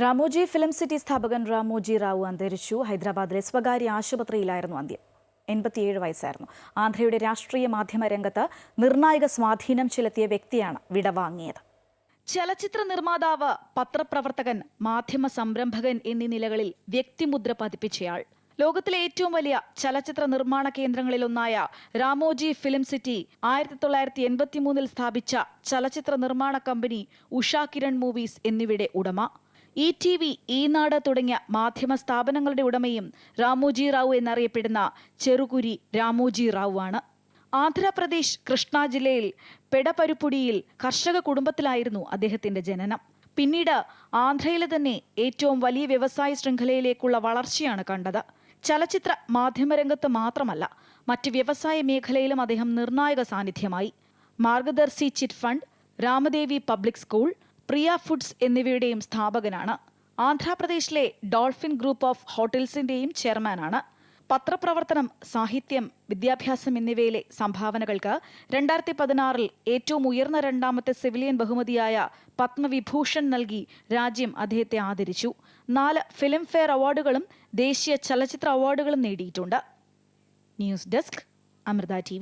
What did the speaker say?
Ramoji film city സ്ഥാപകൻ രാമോജി റാവു അന്തരിച്ചു. ഹൈദരാബാദിലെ സ്വകാര്യ ആശുപത്രിയിലായിരുന്നു അന്ത്യം. എൺപത്തിയേഴ് വയസ്സായിരുന്നു. ആന്ധ്രയുടെ രാഷ്ട്രീയ മാധ്യമ രംഗത്ത് നിർണായക സ്വാധീനം ചെലുത്തിയ വ്യക്തിയാണ് വിടവാങ്ങിയത്. ചലച്ചിത്ര നിർമ്മാതാവ് പത്രപ്രവർത്തകൻ മാധ്യമ സംരംഭകൻ എന്നീ നിലകളിൽ വ്യക്തിമുദ്ര പതിപ്പിച്ചയാൾ. ലോകത്തിലെ ഏറ്റവും വലിയ ചലച്ചിത്ര നിർമ്മാണ കേന്ദ്രങ്ങളിലൊന്നായ രാമോജി ഫിലിം സിറ്റി ആയിരത്തി തൊള്ളായിരത്തി എൺപത്തി മൂന്നിൽ സ്ഥാപിച്ച ചലച്ചിത്ര നിർമ്മാണ കമ്പനി ഉഷ കിരൺ മൂവീസ് എന്നിവയുടെ ഉടമ. ഇ ടി വി ഈനാട് തുടങ്ങിയ മാധ്യമ സ്ഥാപനങ്ങളുടെ ഉടമയും രാമോജി റാവു എന്നറിയപ്പെടുന്ന ചെറുകുരി രാമോജി റാവു ആണ് ആന്ധ്രാപ്രദേശ് കൃഷ്ണ ജില്ലയിൽ പെടപരുപ്പുടിയിൽ കർഷക കുടുംബത്തിലായിരുന്നു അദ്ദേഹത്തിന്റെ ജനനം. പിന്നീട് ആന്ധ്രയിലെ തന്നെ ഏറ്റവും വലിയ വ്യവസായ ശൃംഖലയിലേക്കുള്ള വളർച്ചയാണ് കണ്ടത്. ചലച്ചിത്ര മാധ്യമരംഗത്ത് മാത്രമല്ല മറ്റ് വ്യവസായ മേഖലയിലും അദ്ദേഹം നിർണായക സാന്നിധ്യമായി. Margadarsi chit fund Ramadevi public school Priya foods എന്നിവയുടെയും സ്ഥാപകനാണ്. ആന്ധ്രാപ്രദേശിലെ ഡോൾഫിൻ ഗ്രൂപ്പ് ഓഫ് ഹോട്ടൽസിന്റെയും ചെയർമാനാണ്. പത്രപ്രവർത്തനം സാഹിത്യം വിദ്യാഭ്യാസം എന്നിവയിലെ സംഭാവനകൾക്ക് രണ്ടായിരത്തി പതിനാറിൽ ഏറ്റവും ഉയർന്ന രണ്ടാമത്തെ സിവിലിയൻ ബഹുമതിയായ പത്മവിഭൂഷൺ നൽകി രാജ്യം അദ്ദേഹത്തെ ആദരിച്ചു. നാല് ഫിലിം ഫെയർ അവാർഡുകളും ദേശീയ ചലച്ചിത്ര അവാർഡുകളും നേടിയിട്ടുണ്ട്. News desk Amrita T